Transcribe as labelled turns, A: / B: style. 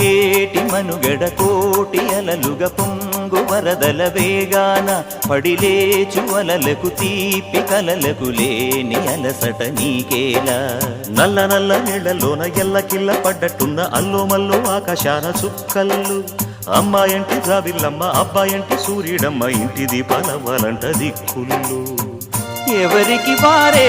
A: గేటి మనుగడ కోటి అలలుగ పొంగు వరదల వేగాన పడిలేచు అలలకు తీపి కలలకు లేని అలసట నీకేలా.
B: నల్ల నల్ల నీళ్ళలోన ఎల్లకిల్ల పడ్డట్టున్న అల్లో మల్లో ఆకాశాన చుక్కల్లు. అమ్మాయంటి జాబిల్లమ్మ అబ్బాయంటి సూర్యుడమ్మ ఇంటి దీపాలవ్వాలంట దిక్కులు
A: ఎవరికి వారే